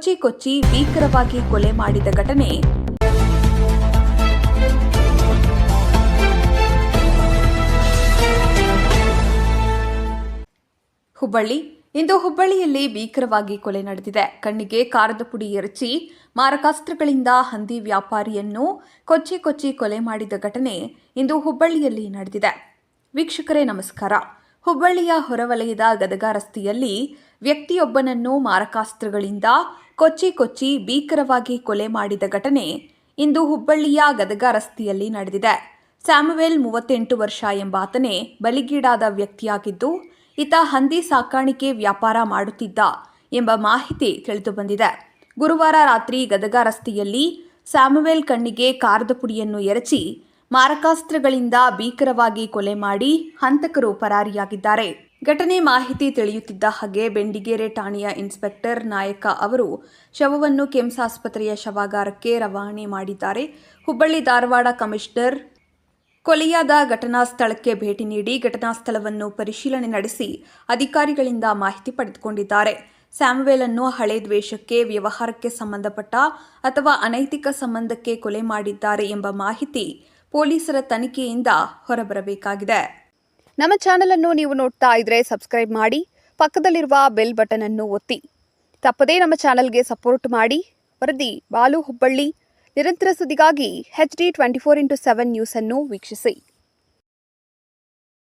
ಕೊಚ್ಚಿ ಕೊಚ್ಚಿ ಭೀಕರವಾಗಿ ಕೊಲೆ ಮಾಡಿದ ಘಟನೆ. ಹುಬ್ಬಳ್ಳಿ. ಇಂದು ಹುಬ್ಬಳ್ಳಿಯಲ್ಲಿ ಭೀಕರವಾಗಿ ಕೊಲೆ ನಡೆದಿದೆ. ಕಣ್ಣಿಗೆ ಕಾರದ ಪುಡಿ ಎರಚಿ ಮಾರಕಾಸ್ತ್ರಗಳಿಂದ ಹಂದಿ ವ್ಯಾಪಾರಿಯನ್ನು ಕೊಚ್ಚಿ ಕೊಚ್ಚಿ ಕೊಲೆ ಮಾಡಿದ ಘಟನೆ ಇಂದು ಹುಬ್ಬಳ್ಳಿಯಲ್ಲಿ ನಡೆದಿದೆ. ವೀಕ್ಷಕರೇ, ನಮಸ್ಕಾರ. ಹುಬ್ಬಳ್ಳಿಯ ಹೊರವಲಯದ ಗದಗ ರಸ್ತೆಯಲ್ಲಿ ವ್ಯಕ್ತಿಯೊಬ್ಬನನ್ನು ಮಾರಕಾಸ್ತ್ರಗಳಿಂದ ಕೊಚ್ಚಿ ಕೊಚ್ಚಿ ಭೀಕರವಾಗಿ ಕೊಲೆ ಮಾಡಿದ ಘಟನೆ ಇಂದು ಹುಬ್ಬಳ್ಳಿಯ ಗದಗ ರಸ್ತೆಯಲ್ಲಿ ನಡೆದಿದೆ. ಸ್ಯಾಮುವೆಲ್ ಮೂವತ್ತೆಂಟು ವರ್ಷ ಎಂಬಾತನೇ ಬಲಿಗೀಡಾದ ವ್ಯಕ್ತಿಯಾಗಿದ್ದು, ಈತ ಹಂದಿ ಸಾಕಾಣಿಕೆ ವ್ಯಾಪಾರ ಮಾಡುತ್ತಿದ್ದ ಎಂಬ ಮಾಹಿತಿ ತಿಳಿದುಬಂದಿದೆ. ಗುರುವಾರ ರಾತ್ರಿ ಗದಗ ರಸ್ತೆಯಲ್ಲಿ ಸ್ಯಾಮುವೆಲ್ ಕಣ್ಣಿಗೆ ಕಾರದ ಪುಡಿಯನ್ನು ಎರಚಿ ಮಾರಕಾಸ್ತ್ರಗಳಿಂದ ಭೀಕರವಾಗಿ ಕೊಲೆ ಮಾಡಿ ಹಂತಕರು ಪರಾರಿಯಾಗಿದ್ದಾರೆ. ಘಟನೆ ಮಾಹಿತಿ ತಿಳಿಯುತ್ತಿದ್ದ ಹಾಗೆ ಬೆಂಡಿಗೆರೆ ಠಾಣೆಯ ಇನ್ಸ್ಪೆಕ್ಟರ್ ನಾಯಕ ಅವರು ಶವವನ್ನು ಕೆಮ್ಸ್ ಆಸ್ಪತ್ರೆಯ ಶವಾಗಾರಕ್ಕೆ ರವಾನೆ ಮಾಡಿದ್ದಾರೆ. ಹುಬ್ಬಳ್ಳಿ ಧಾರವಾಡ ಕಮಿಷನರ್ ಕೊಲೆಯಾದ ಘಟನಾ ಸ್ಥಳಕ್ಕೆ ಭೇಟಿ ನೀಡಿ ಘಟನಾ ಸ್ಥಳವನ್ನು ಪರಿಶೀಲನೆ ನಡೆಸಿ ಅಧಿಕಾರಿಗಳಿಂದ ಮಾಹಿತಿ ಪಡೆದುಕೊಂಡಿದ್ದಾರೆ. ಸ್ಯಾಮ್ವೆಲ್ ಅನ್ನು ಹಳೆ ದ್ವೇಷಕ್ಕೆ, ವ್ಯವಹಾರಕ್ಕೆ ಸಂಬಂಧಪಟ್ಟ ಅಥವಾ ಅನೈತಿಕ ಸಂಬಂಧಕ್ಕೆ ಕೊಲೆ ಮಾಡಿದ್ದಾರೆ ಎಂಬ ಮಾಹಿತಿ ಪೊಲೀಸರ ತನಿಖೆಯಿಂದ ಹೊರಬರಬೇಕಾಗಿದೆ. ನಮ್ಮ ಚಾನೆಲ್ ಅನ್ನು ನೀವು ನೋಡ್ತಾ ಇದ್ರೆ ಸಬ್ಸ್ಕ್ರೈಬ್ ಮಾಡಿ, ಪಕ್ಕದಲ್ಲಿರುವ ಬೆಲ್ ಬಟನ್ ಅನ್ನು ಒತ್ತಿ. ತಪ್ಪದೇ ನಮ್ಮ ಚಾನೆಲ್ಗೆ ಸಪೋರ್ಟ್ ಮಾಡಿ. ವರದಿ ಬಾಲು ಹುಬ್ಬಳ್ಳಿ. ನಿರಂತರ ಸುದ್ದಿಗಾಗಿ H D twenty four into seven news ಅನ್ನು ವೀಕ್ಷಿಸಿ.